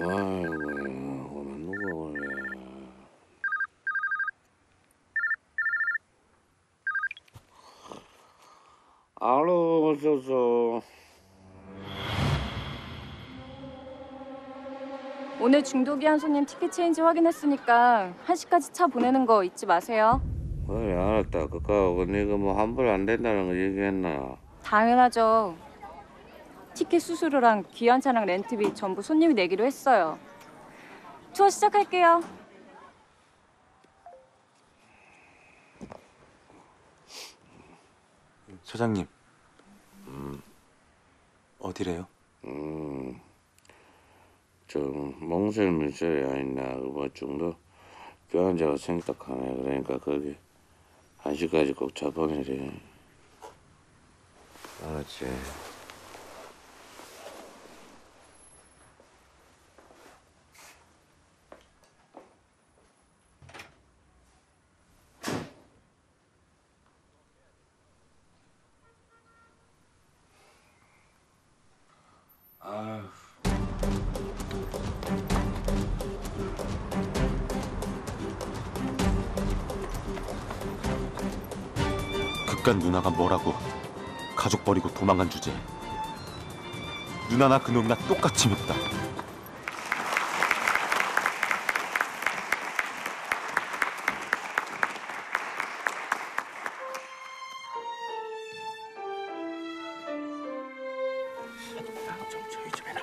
아이고야, 누가 오래? 알로 오셔서 오늘 중도기한 손님 티켓 체인지 확인했으니까 1시까지 차 보내는 거 잊지 마세요. 그래 알았다. 그까하고 네가 뭐 환불 안 된다는 거 얘기했나? 당연하죠. 티켓 수수료랑 귀한 차량 렌트비 전부 손님이 내기로 했어요. 투어 시작할게요. 소장님. 어디래요? 음, 좀 몽설 미설이 있나 그뭐 정도 교환자가 생각하네. 그러니까 거기 한 시까지 꼭 잡아내래. 알았지? 그깟 누나가 뭐라고 가족 버리고 도망간 주제. 누나나 그놈이나 똑같이 밉다. 좀 조용히 좀 해라.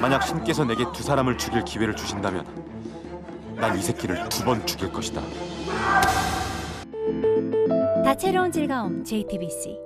만약 신께서 내게 두 사람을 죽일 기회를 주신다면 난 이 새끼를 두 번 죽일 것이다. 다채로운 즐거움 JTBC